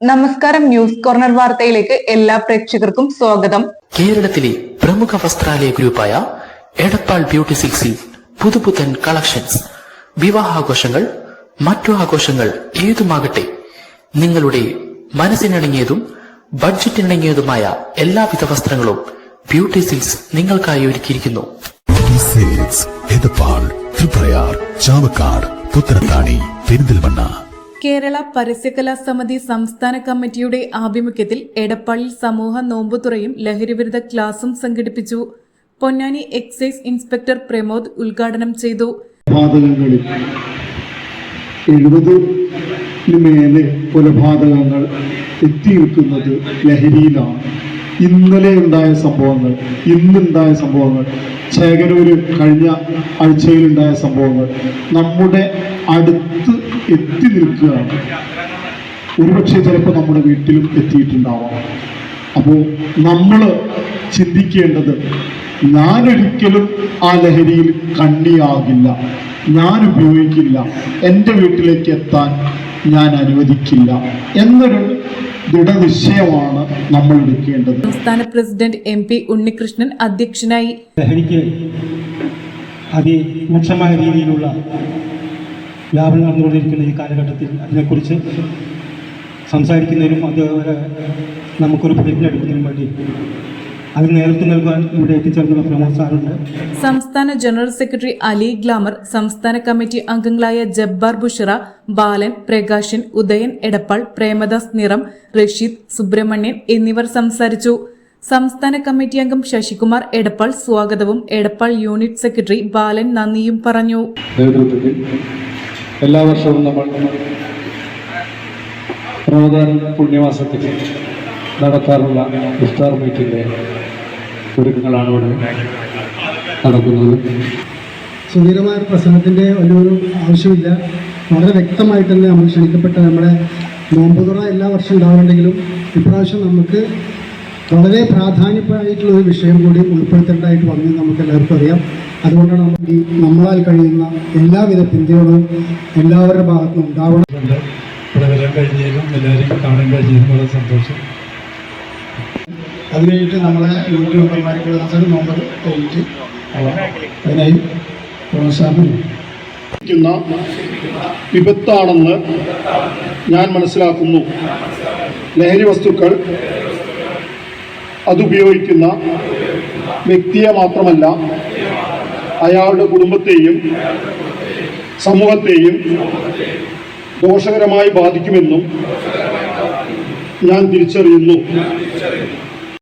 നമസ്കാരം news corner വാർത്തയിലേക്ക് എല്ലാ പ്രേക്ഷകർക്കും സ്വാഗതം. കേരളത്തിലെ പ്രമുഖ വസ്ത്രാലയ ഗ്രൂപ്പായ എടപ്പാൾ ബ്യൂട്ടി സിക്സിൽ പുതുപുത്തൻ കളക്ഷൻസ്. വിവാഹാഘോഷങ്ങൾ മറ്റു ആഘോഷങ്ങൾ ഏതുമാകട്ടെ നിങ്ങളുടെ മനസ്സിനിണങ്ങിയതും ബഡ്ജറ്റിനിണങ്ങിയതുമായ എല്ലാവിധ വസ്ത്രങ്ങളും ബ്യൂട്ടി സിൽസ് നിങ്ങൾക്കായി ഒരുക്കിയിരിക്കുന്നു. സെയിൽസ് എടപ്പാൾ തൃപ്രയാർ ചാവക്കാട് പുത്തനത്താണി പെരിന്തൽമണ്ണ. കേരള പരസ്യകലാ സമിതി സംസ്ഥാന കമ്മിറ്റിയുടെ ആഭിമുഖ്യത്തിൽ എടപ്പാളിൽ സമൂഹ നോമ്പുതുറയും ലഹരിവിരുദ്ധ ക്ലാസും സംഘടിപ്പിച്ചു. പൊന്നാനി എക്സൈസ് ഇൻസ്പെക്ടർ പ്രമോദ് ഉദ്ഘാടനം ചെയ്തു. മേലെ കൊലപാതകങ്ങൾ എത്തിയിരിക്കുന്നത് ലഹരിയിലാണ്. ഇന്നലെ ഉണ്ടായ സംഭവങ്ങൾ ഇന്നുണ്ടായ സംഭവങ്ങൾ ശേഖരൂര് കഴിഞ്ഞ ആഴ്ചയിലുണ്ടായ സംഭവങ്ങൾ നമ്മുടെ അടുത്ത് എത്തി നിൽക്കുകയാണ് ഒരുപക്ഷെ ചിലപ്പോൾ നമ്മുടെ വീട്ടിലും എത്തിയിട്ടുണ്ടാവാം. അപ്പോൾ നമ്മൾ ചിന്തിക്കേണ്ടത് ഞാനൊരിക്കലും ആ ലഹരിയിൽ കണ്ണിയാകില്ല. ഞാൻ ഉപയോഗിക്കില്ല എന്റെ വീട്ടിലേക്ക് എത്താൻ ഞാൻ അനുവദിക്കില്ല എന്നൊരു ദൃഢനിശ്ചയമാണ് നമ്മൾ എടുക്കേണ്ടത്. സംസ്ഥാന പ്രസിഡന്റ് എം പി ഉണ്ണികൃഷ്ണൻ അധ്യക്ഷനായി ലഹരിക്ക് അതിരൂക്ഷമായ രീതിയിലുള്ള വ്യാപനം നടന്നുകൊണ്ടിരിക്കുന്ന ഈ കാലഘട്ടത്തിൽ അതിനെക്കുറിച്ച് സംസാരിക്കുന്നതിനും അതേപോലെ നമുക്കൊരു പ്രതിജ്ഞ എടുക്കുന്നതിനും വേണ്ടി അതിന് നേതൃത്വം നൽകാൻ ഇവിടെ എത്തിച്ചേർന്നുള്ള സംസ്ഥാന ജനറൽ സെക്രട്ടറി അലി ഗ്ലാമർ സംസ്ഥാന കമ്മിറ്റി അംഗങ്ങളായ ജബ്ബാർ ബുഷറ ബാലൻ പ്രകാശൻ ഉദയൻ എടപ്പാൾ പ്രേമദാസ് നിറം റഷീദ് സുബ്രഹ്മണ്യൻ എന്നിവർ സംസാരിച്ചു. സംസ്ഥാന കമ്മിറ്റി അംഗം ശശികുമാർ എടപ്പാൾ സ്വാഗതവും എടപ്പാൾ യൂണിറ്റ് സെക്രട്ടറി ബാലൻ നന്ദിയും പറഞ്ഞു. നേതൃത്വത്തിൽ എല്ലാ വർഷവും നമ്മൾ റമദാൻ പുണ്യമാസത്തിൽ നടത്താറുള്ള ഇഫ്താർ മീറ്റിന്റെ ഒരുക്കങ്ങളാണ് ഇവിടെ നടക്കുന്നത്. സുധീരമായ ഒരു പ്രസംഗത്തിന്റെ വലിയൊരു ആവശ്യമില്ല. വളരെ വ്യക്തമായിട്ട് തന്നെ നമ്മൾ ക്ഷണിക്കപ്പെട്ട നമ്മുടെ നോമ്പുതുറ എല്ലാ വർഷവും ഉണ്ടാവുന്നുണ്ടെങ്കിലും ഇപ്രാവശ്യം നമുക്ക് വളരെ പ്രാധാന്യമായിട്ടുള്ള ഒരു വിഷയം കൂടി ഉൾപ്പെടുത്തേണ്ടതായിട്ട് വന്നു നമുക്ക് എല്ലാവർക്കും അറിയാം. അതുകൊണ്ടാണ് നമുക്ക് ഈ നമ്മളാൽ കഴിയുന്ന എല്ലാവിധ പിന്തുണയും എല്ലാവരുടെ ഭാഗത്തും ഉണ്ടാവണം. ഇവിടെ വരാൻ കഴിഞ്ഞാലും എല്ലാവരെയും കാണാൻ കഴിഞ്ഞാലും വളരെ സന്തോഷം. അത് കഴിഞ്ഞിട്ട് നമ്മളെ യൂണിറ്റ് മെമ്പർമാർക്ക് അവസരം നോമ്പ് കഴിഞ്ഞിട്ട് അതിനായി പ്രോത്സാഹനം. ക്കുന്ന വിപത്താണെന്ന് ഞാൻ മനസ്സിലാക്കുന്നു. ലഹരി വസ്തുക്കൾ അതുപയോഗിക്കുന്ന വ്യക്തിയെ മാത്രമല്ല അയാളുടെ കുടുംബത്തെയും സമൂഹത്തെയും ദോഷകരമായി ബാധിക്കുമെന്നും ഞാൻ തിരിച്ചറിയുന്നു.